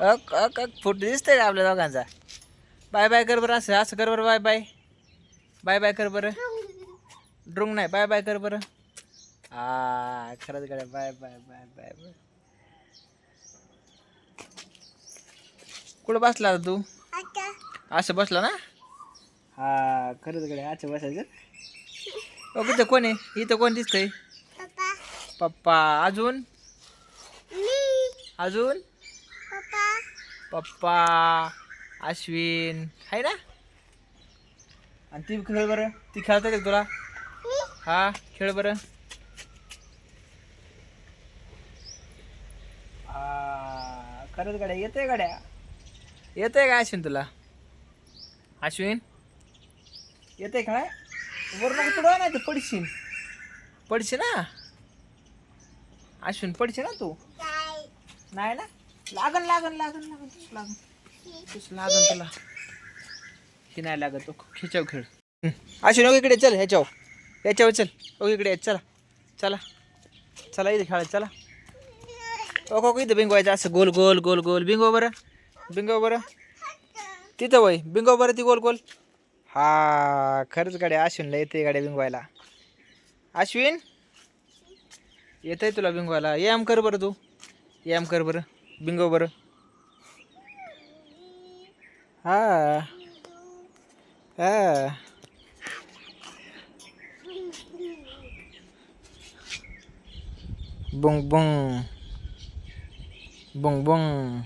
अक अक अक फोटो दिसतंय आपल्या दोघांचा. बाय बाय कर बरं असं असं कर बरं बाय बाय. बाय बाय कर बरं. ड्रुंग नाही बाय बाय कर बरं. आ खरंच गड्या bye bye bye bye bye. कुठं बसला आता तू? असं बसला ना? हा खरंच गड्या असं बसायचं? ओ इथं कोण आहे? इथं कोण दिसतंय? पप्पा. अजून? अजून? पप्पा अश्विन आहे ना? आणि ती खेळ बरं. ती खेळता का तुला? हा खेळ बरं. हा खरंच गाड्या येतोय गाड्या. येतोय का अश्विन तुला? अश्विन? येतोय का? वरून तुला नाही तर पडशील. पडशील ना? अश्विन पडशील ना तू? नाही ना? लागन लागन लागन लागन तुझं लागन. तुझं लागन तुला नाही लागत तो. खिचाव खेळ. अशी अश्विन इकडे चल ह्याच्यावर. ह्याच्यावर चल. हो इकडे. चला. चला. चला इथे खेळायचं चला. ओ को इथं बिंगवायचं. असं गोल गोल गोल गोल. बिंगो बरं. बिंगो बरं. तिथं वय. बिंगो बरं ती गोल गोल. हा खरंच गाड्या अश्विनला येते गाड्या बिंगवायला. अश्विन? आहे तुला बिंगवायला. एम कर बरं तू. एम कर बरं. बिंगो बरं. हा. हा. बुंग बुंग. बुंग बुंग.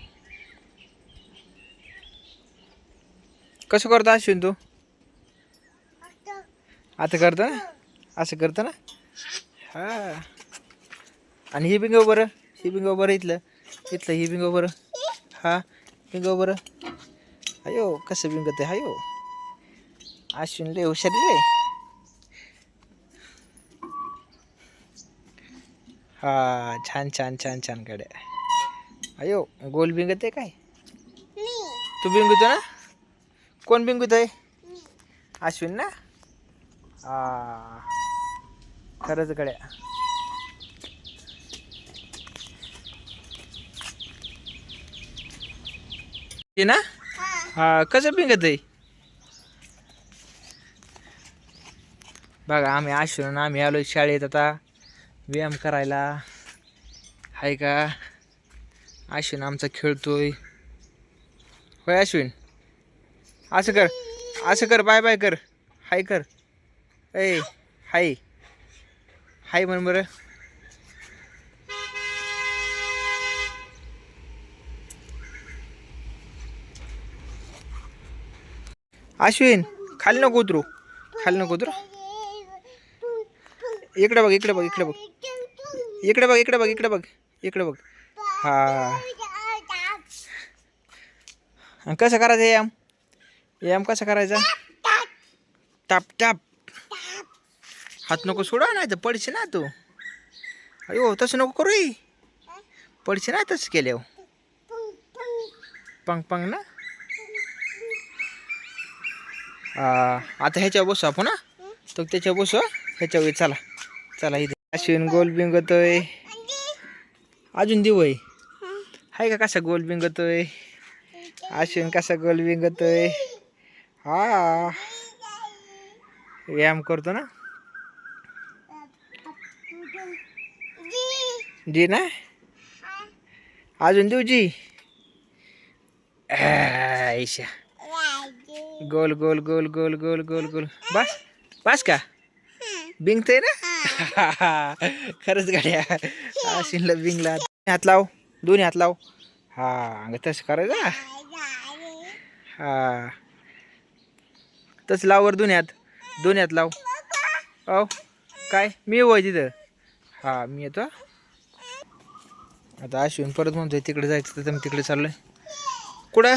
कसं करतो अश्विन तू? आता करतो ना? असं करतो ना? हा. आणि ही बिंगो बरं. ही बिंगो बरं इथलं. इथलं ही बिंगो बरं हा बिंगो बरं अयो कसं बिंगत आहे अयो अश्विन लय हुशार रे हा छान छान छान छान गाड्या अयो गोल बिंगत आहे काय तू बिंगुतो ना कोण बिंगुत आहे अश्विन ना हा खरंच गड्या ते ना? हा कसं पिंगत आहे? बघा आम्ही अश्विन आम्ही आलो शाळेत आता. व्यायाम करायला. हाय का? अश्विन आमचा खेळतोय. होय अश्विन? असं कर असं कर बाय बाय कर. हाय कर. ए हाय. हाय म्हण बरं. अश्विन खाली नको उतरू. खाली नको उतरू. इकडे बघ इकडे बघ इकडे बघ. इकडे बघ इकडे बघ इकडे बघ इकडे बघ. हा. आणि कसं करायचं याम याम कसं करायचा? टाप टाप. हात नको सोडा नाही तर पडशी ना तू. अयो तसं नको करू पडशे पडशी ना तसं केले पंग पंग ना. आता ह्याच्यावर बसू आपण तो त्याच्यावर बसू ह्याच्या ह्याच्यावर चला. चला इथे. अश्विन गोल बिंगतोय. अजून देऊ आहे. हाय का कसा गोल बिंगतोय? अश्विन कसा गोल बिंगतोय? हा. व्यायाम करतो ना? जी ना? अजून देऊ जी? ऐशा. गोल गोल गोल गोल गोल गोल गोल. बस बस का? बिंगते ना? खरंच गाड्या. अश्विनला बिंगला. हात लाव दोन्ही हात लाव. हा अंग तसं करायचं हा. तसं लावर दोन्ही हात. दोन्ही हात लाव. अहो काय? मी येऊ तिथं. हा मी येतो. आता अश्विन परत म्हणतोय तिकडे जायचं तर मी तिकडे चाललोय. कुठं?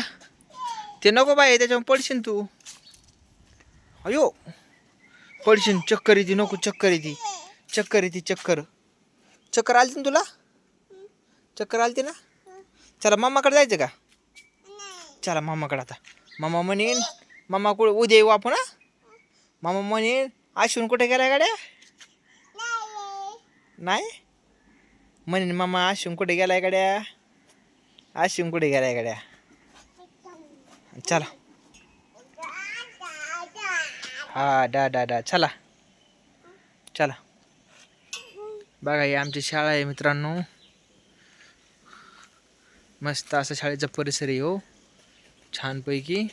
ते नको बाई त्याच्यावर पडशील तू. अयो पडशील. चक्कर येते नको चक्कर येते. चक्कर येते चक्कर. चक्कर आलती ना तुला? चक्कर आलती ना? चला मामाकडे जायचं का? चला मामाकडे आता. मामा म्हणेन मामा कुठे उद्या येऊ आपण मामा म्हणेन आशून कुठे गेला गाड्या? नाही? म्हणेन मामा आशून कुठे गेलाय गाड्या? आशून कुठे गेल्या गाड्या? चला. हा डा डा डा. चला. चला. बघा ही आमची शाळा आहे मित्रांनो. मस्त असं शाळेचा परिसर आहे हो. छानपैकी.